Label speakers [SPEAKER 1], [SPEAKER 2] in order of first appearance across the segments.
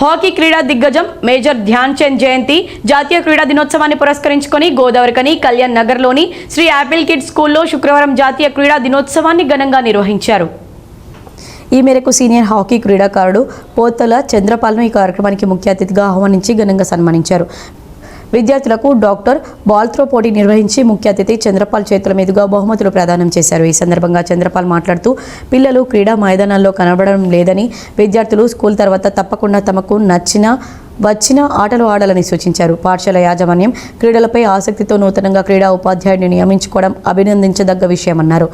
[SPEAKER 1] Hockey క్రీడా దిగ్గజం major Dhyan Chand జయంతి. జాతీయ క్రీడా దినోత్సవాన్ని పురస్కరించుకొని గోదావరికని కళ్యాణ్ నగర్లోని శ్రీ యాపిల్ కిడ్ స్కూల్లో శుక్రవారం జాతీయ క్రీడా దినోత్సవాన్ని ఘనంగా నిర్వహించారు. ఈ మేరకు సీనియర్ హాకీ క్రీడాకారుడు పోతల చంద్రపాల్ను ఈ కార్యక్రమానికి ముఖ్య అతిథిగా ఆహ్వానించి ఘనంగా సన్మానించారు. విద్యార్థులకు డాక్టర్ బాల్త్రో పోటీ నిర్వహించి ముఖ్య అతిథి చంద్రపాల్ చేతుల మీదుగా బహుమతులు ప్రదానం చేశారు. ఈ సందర్భంగా చంద్రపాల్ మాట్లాడుతూ పిల్లలు క్రీడా మైదానాల్లో కనబడడం లేదని విద్యార్థులు స్కూల్ తర్వాత తప్పకుండా తమకు నచ్చిన వచ్చిన ఆటలు ఆడాలని సూచించారు. పాఠశాల యాజమాన్యం క్రీడలపై ఆసక్తితో నూతనంగా క్రీడా ఉపాధ్యాయుడిని నియమించుకోవడం అభినందించదగ్గ విషయమన్నారు.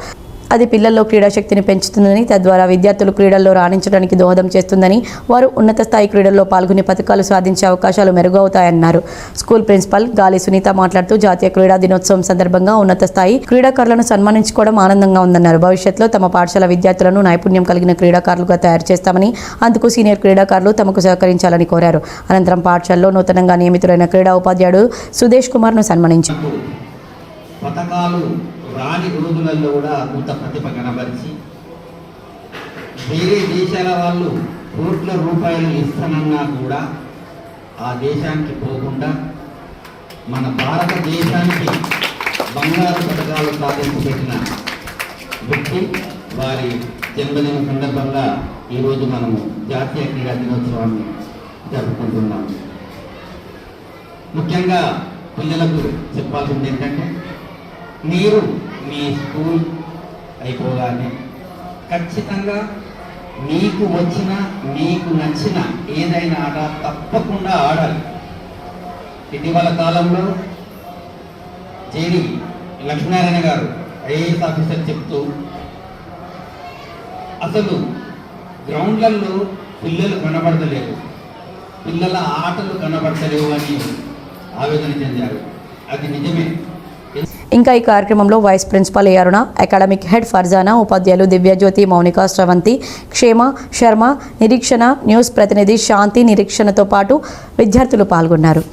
[SPEAKER 1] అది పిల్లల్లో క్రీడాశక్తిని పెంచుతుందని తద్వారా విద్యార్థులు క్రీడల్లో రాణించడానికి దోహదం చేస్తుందని వారు ఉన్నత స్థాయి క్రీడల్లో పాల్గొని పథకాలు సాధించే అవకాశాలు మెరుగవుతాయన్నారు. స్కూల్ ప్రిన్సిపల్ గాలి సునీత మాట్లాడుతూ జాతీయ క్రీడా దినోత్సవం సందర్భంగా ఉన్నత స్థాయి క్రీడాకారులను సన్మానించుకోవడం ఆనందంగా ఉందన్నారు. భవిష్యత్తులో తమ పాఠశాల విద్యార్థులను నైపుణ్యం కలిగిన క్రీడాకారులుగా తయారు చేస్తామని అందుకు సీనియర్ క్రీడాకారులు తమకు సహకరించాలని కోరారు. అనంతరం పాఠశాలలో నూతనంగా నియమితులైన క్రీడా ఉపాధ్యాయుడు సుదేష్ కుమార్ను సన్మానించారు.
[SPEAKER 2] రాని రోజులలో కూడా అంత ప్రతిభ కనబరిచి వేరే దేశాల వాళ్ళు కోట్ల రూపాయలు ఇస్తానన్నా కూడా ఆ దేశానికి పోకుండా మన భారతదేశానికి బంగారు పథకాలు సాధించి పెట్టిన వ్యక్తి వారి జన్మదిన సందర్భంగా ఈరోజు మనము జాతీయ క్రీడా దినోత్సవాన్ని జరుపుకుంటున్నాము. ముఖ్యంగా పిల్లలకు చెప్పాల్సింది ఏంటంటే మీరు మీ స్కూల్ అయిపోగానే ఖచ్చితంగా మీకు వచ్చిన మీకు నచ్చిన ఏదైనా ఆట తప్పకుండా ఆడాలి. ఇటీవల కాలంలో జేడి లక్ష్మీనారాయణ గారు ఐఏఎస్ ఆఫీసర్ చెప్తూ అసలు గ్రౌండ్లలో పిల్లలు కనబడతలేరు. పిల్లల ఆటలు కనబడతలేవు అని ఆవేదన చెందారు. అది నిజమే.
[SPEAKER 1] ఇంకా ఈ కార్యక్రమంలో vice principal A Aruna academic head Farzana ఉపాధ్యాయులు దివ్యజ్యోతి మౌనిక స్రవంతి క్షేమ శర్మ నిరీక్షణ న్యూస్ ప్రతినిధి శాంతి నిరీక్షణతో పాటు విద్యార్థులు పాల్గొన్నారు.